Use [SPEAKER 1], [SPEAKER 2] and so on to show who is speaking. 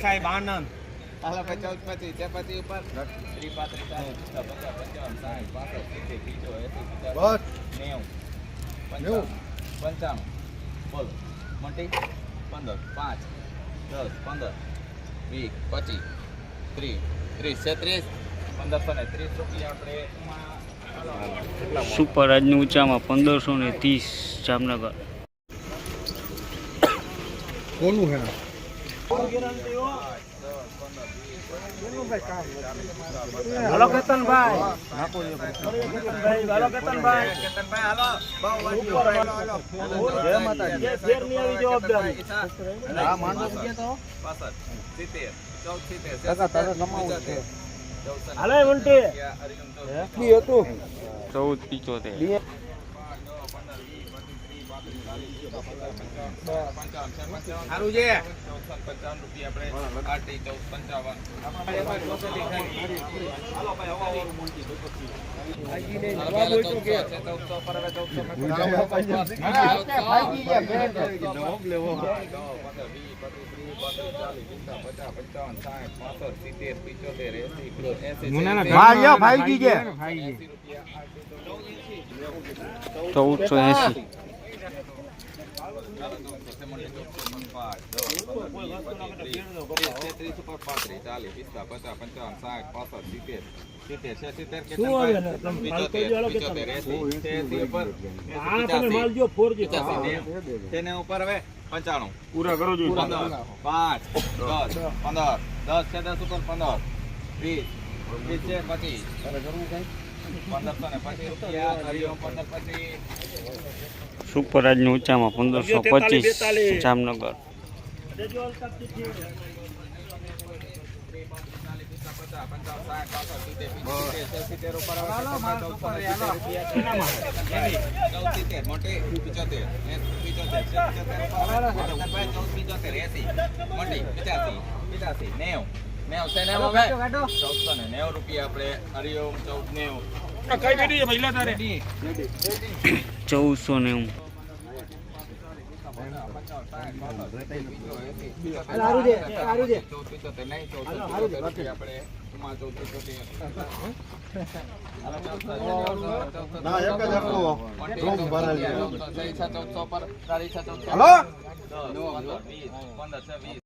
[SPEAKER 1] સાહેબ આનંદ.
[SPEAKER 2] હાલો ભાઈ ચૌદ પચીસ છે પચીસ ઉપર. ત્રીસ પાંત્રીસ પચાસ પંચાવન સાઠ પાસઠ સિત્તેર ત્રીસો એસી નેવું. પંચાણું. બોલો. મોટી? પંદર. પાંચ. દસ. પંદર. વીસ. પચીસ. ત્રીસ. ત્રીસ. છત્રીસ. પંદરસો ને ત્રીસ રૂપિયા આપણે
[SPEAKER 3] સુપર આજની ઊંચામાં પંદરસો ને ત્રીસ જામનગર.
[SPEAKER 1] કોનું હે
[SPEAKER 4] હલો કેતનભાઈ હલો. જય માતાજી. આવી જવાબદારી.
[SPEAKER 2] હા, માંડો
[SPEAKER 4] તારે નમાવું છે. હાલે વંટી. હતું
[SPEAKER 2] સારું છે. ચૌદસો પંચાવન રૂપિયા આપણે આરટી ચૌદ પંચાવન હાલો ભાઈ, હવા મોટી ચૌદસો એસી, તેને ઉપર હવે પંચાણું.
[SPEAKER 4] પૂરા કરો છો
[SPEAKER 2] પંદર પાંચ દસ પંદર. દસ છે દસ ઉપર પંદર. વીસ. વીસ છે પચીસ. પંદરસો ને પચીસ રૂપિયા હરિઓમ પંદર પચીસ
[SPEAKER 3] આજની ઊંચામાં પંદરસો પચીસ જામનગર
[SPEAKER 2] નેવું રૂપિયા આપણે હરિઓમ ચૌદ નેવું
[SPEAKER 4] કઈ બેટી પહેલા તારે
[SPEAKER 3] ચૌદસો નેવું.
[SPEAKER 2] ચૌદસો પર તારી ચૌદસો પંદર છે વીસ